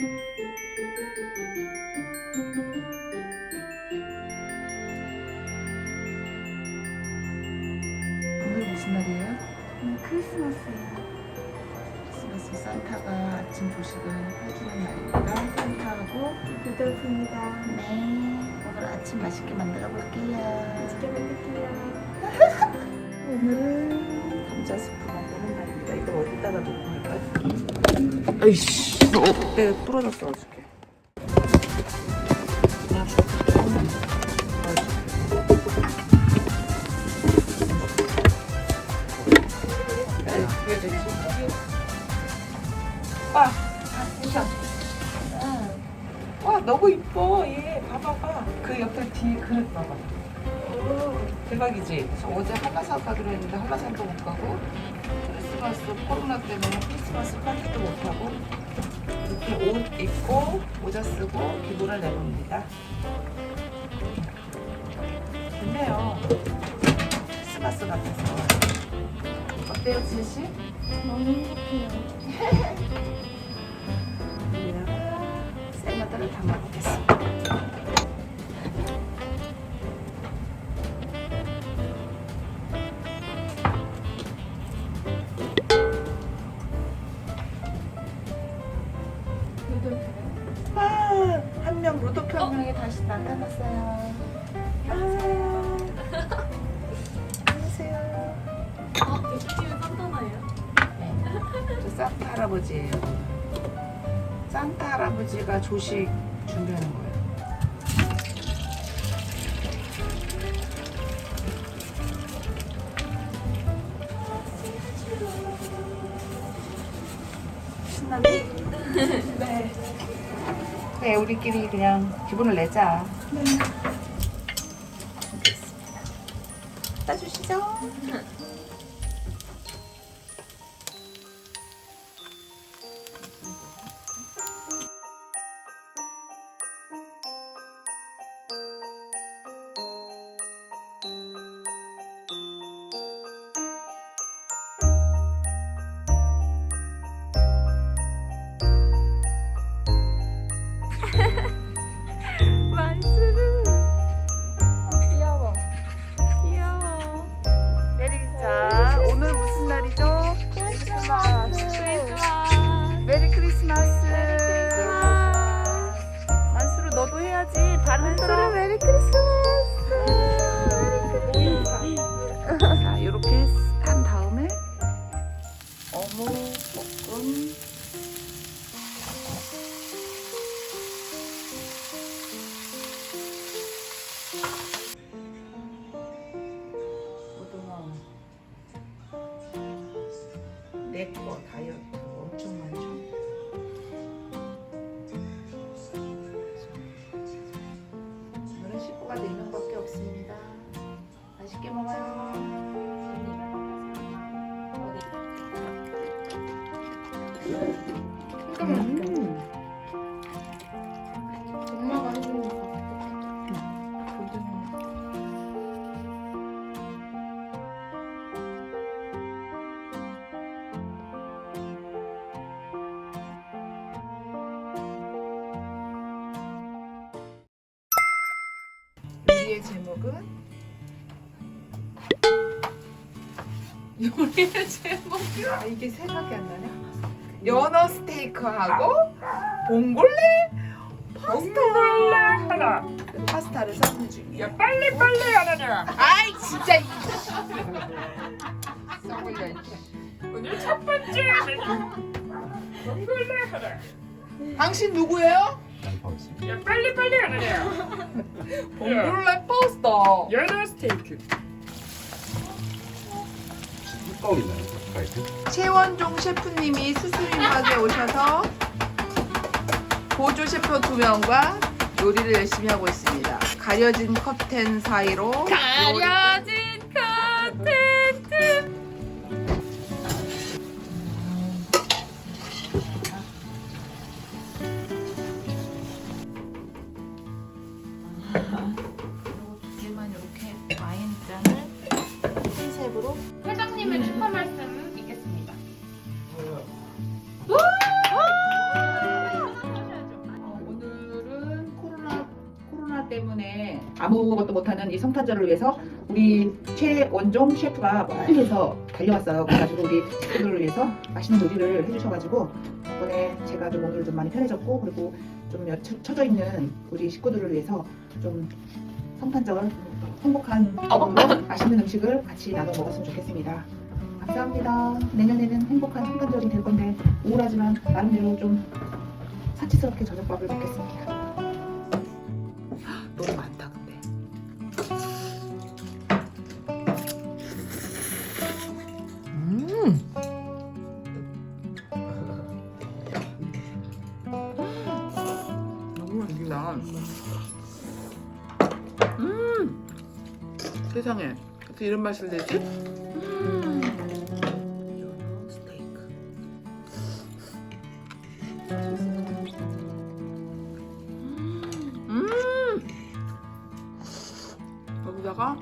오늘 무슨 날이에요? 오늘 크리스마스예요. 크리스마스 산타가 아침 조식을 해주는 날입니다. 산타하고 루돌프입니다. 네. 오늘 아침 맛있게 만들어 볼게요. 맛있게 먹을게요. 오늘은 감자 스프 만드는 날입니다. 이거 어디다가 놓고 할까요? 아이씨. 내가 부러졌어 어저께. 와, 너무 이뻐. 얘, 봐봐봐. 그 옆에 뒤에 그릇 봐봐. 대박이지? 저 어제 한라산 가기로 했는데 한라산도 못 가고 크리스마스 코로나 때문에 크리스마스 파티도 못 하고 이렇게 옷 입고 모자 쓰고 기분을 내봅니다. 좋네요. 크리스마스 같아서 어때요, 지혜 씨? 너무 행복해요. 샐러드를 담아보겠습니다. 루도프 한 명이 다시 나타났어요. 안녕하세요. 안녕하세요. 아, 대표팀은 산타나예요? 네, 저 산타 할아버지예요. 산타 할아버지가 조식 준비하는 거예요. 네, 우리끼리 그냥 기분을 내자. 네. 알겠습니다. 따주시죠. 음. 엄마가 해주는 거. 요리의 제목은 요리의 제목 아 이게 생각이 안 나네 연어 스테이크하고 봉골레 파스타 하나. 파스타를 삶는 중이야 야 빨리 빨리 하나냐. 아이 진짜 이 썩을려 이렇게 오늘 첫 번째 메뉴. 봉골레 하나. 당신 누구예요? 야 빨리 빨리 하나냐. 봉골레 파스타 연어 스테이크. 뚜껑이나 요? 파이트? 최원종 셰프님이 수수림역에 오셔서 보조 셰프 두 명과 요리를 열심히 하고 있습니다. 가려진 커튼 사이로 가려진. 두 개만 이렇게 와인 잔을 흰색으로 회장님의 축하 말씀 아무것도 못하는 이 성탄절을 위해서 우리 최원종 셰프가 멀리서 달려왔어요. 그래가지고 우리 식구들을 위해서 맛있는 요리를 해주셔가지고 덕분에 제가 좀 오늘 좀 많이 편해졌고 그리고 좀 처져 있는 우리 식구들을 위해서 좀 성탄절 행복한 마음으로 맛있는 음식을 같이 나눠 먹었으면 좋겠습니다. 감사합니다. 내년에는 행복한 성탄절이 될 건데 우울하지만 나름대로 좀 사치스럽게 저녁밥을 먹겠습니다. 너무 많다 음. 세상에 어떻게 이런 맛을 내지? 음. 스테이크. 음. 여기다가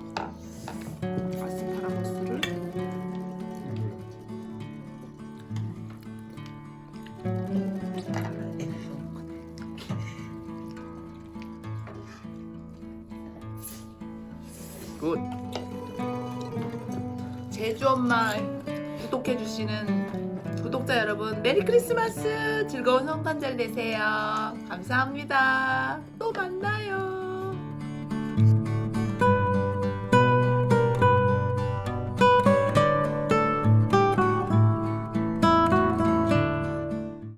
굿. 제주 엄마 구독해 주시는 구독자 여러분 메리 크리스마스 즐거운 성탄절 되세요. 감사합니다. 또 만나요.